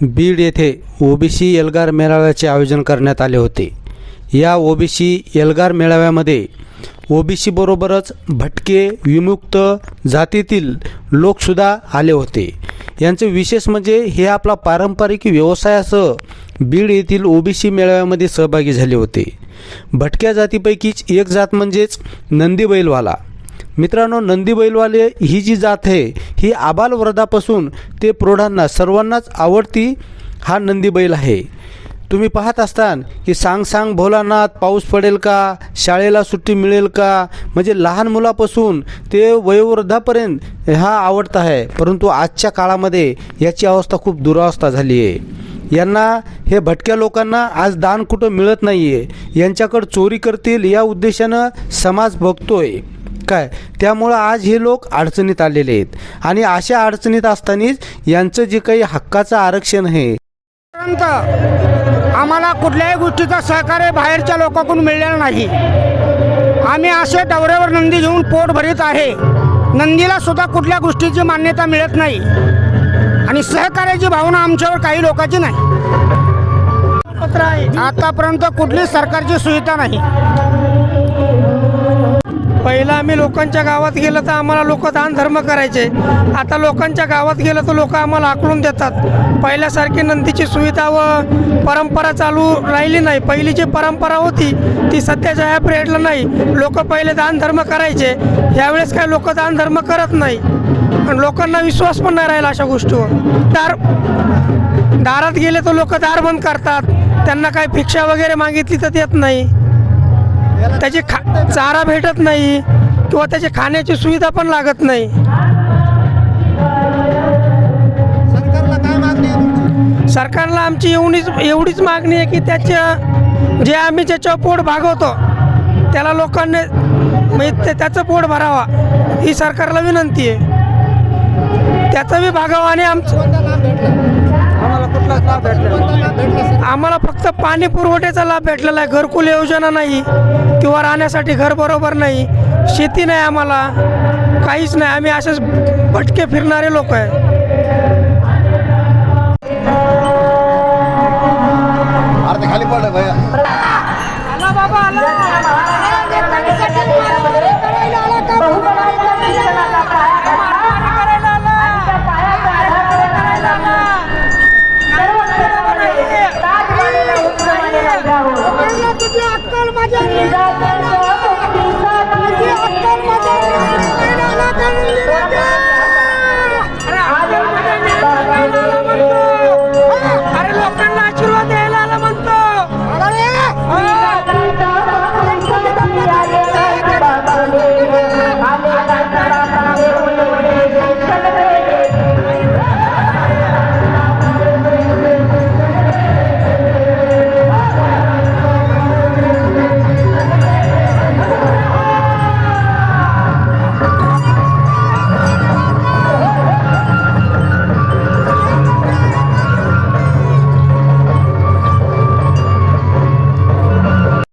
बीड येथे ओबीसी एल्गार मेळाव्याचे आयोजन करण्यात आले होते. या ओबीसी एल्गार मेळाव्यामध्ये ओबीसीबरोबरच भटके विमुक्त जातीतील लोकसुद्धा आले होते. यांचे विशेष म्हणजे हे आपला पारंपरिक व्यवसायासह बीड येथील ओबीसी मेळाव्यामध्ये सहभागी झाले होते. भटक्या जातीपैकीच एक जात म्हणजेच नंदी बैलवाला. मित्रांनो नंदी बैलवाले ही जी जात आहे ही आबालवृद्धापासून ते प्रौढांना सर्वांनाच आवडती हा नंदी बैल आहे. तुम्ही पाहत असतान की सांग सांग भोलानाथ पाऊस पडेल का? शाळेला सुट्टी मिळेल का? म्हणजे लहान मुलापासून ते वयोवृद्धापर्यंत हा आवडता आहे. परंतु आजच्या काळामध्ये याची अवस्था खूप दुरावस्था झाली आहे. यांना हे भटक्या लोकांना आज दान कुठं मिळत नाही आहे यांच्याकडं चोरी करतील या उद्देशानं समाज बघतोय. काय त्यामुळं आज हे लोक अडचणीत आलेले आहेत. आणि अशा अडचणीत असतानाच यांचं जे काही हक्काचं आरक्षण आहे. आम्हाला कुठल्याही गोष्टीचं सहकार्य बाहेरच्या लोकांकडून मिळलेलं नाही. आम्ही असे दौऱ्यावर नंदी घेऊन पोट भरीत आहे. नंदीला सुद्धा कुठल्या गोष्टीची मान्यता मिळत नाही. आणि सहकार्याची भावना आमच्यावर काही लोकांची नाही. आतापर्यंत कुठलीच सरकारची सुविधा नाही. पहिलं आम्ही लोकांच्या गावात गेलं तर आम्हाला लोक दानधर्म करायचे. आता लोकांच्या गावात गेलं तर लोक आम्हाला आकलून देतात. पहिल्यासारखी नंदीची सुविधा व परंपरा चालू राहिली नाही. पहिली जी परंपरा होती ती सध्याच्या ह्या पिरियडला नाही लोक पहिले दानधर्म करायचे. यावेळेस काय लोक दानधर्म करत नाही. आणि लोकांना विश्वास पण नाही राहिला अशा गोष्टीवर. दार दारात गेले तर लोक दार बंद करतात. त्यांना काय भिक्षा वगैरे मागितली तर देत नाही. त्याची खा चारा भेटत नाही किंवा त्याची खाण्याची सुविधा पण लागत नाही. सरकारला आमची एवढीच एवढीच मागणी आहे की त्याच्या जे आम्ही ज्याच्यावर पोट भागवतो त्याला लोकांनी म्हणजे ते- त्याचं पोट भरावा ही सरकारला विनंती आहे. त्याचं बी भागावं आणि आमचं आम्हाला फक्त पाणी पुरवठ्याचा लाभ भेटलेला आहे. घरकुल योजना नाही किंवा राहण्यासाठी घर बरोबर नाही शेती नाही आम्हाला काहीच नाही. आम्ही असेच भटके फिरणारे लोक आहे. 加你。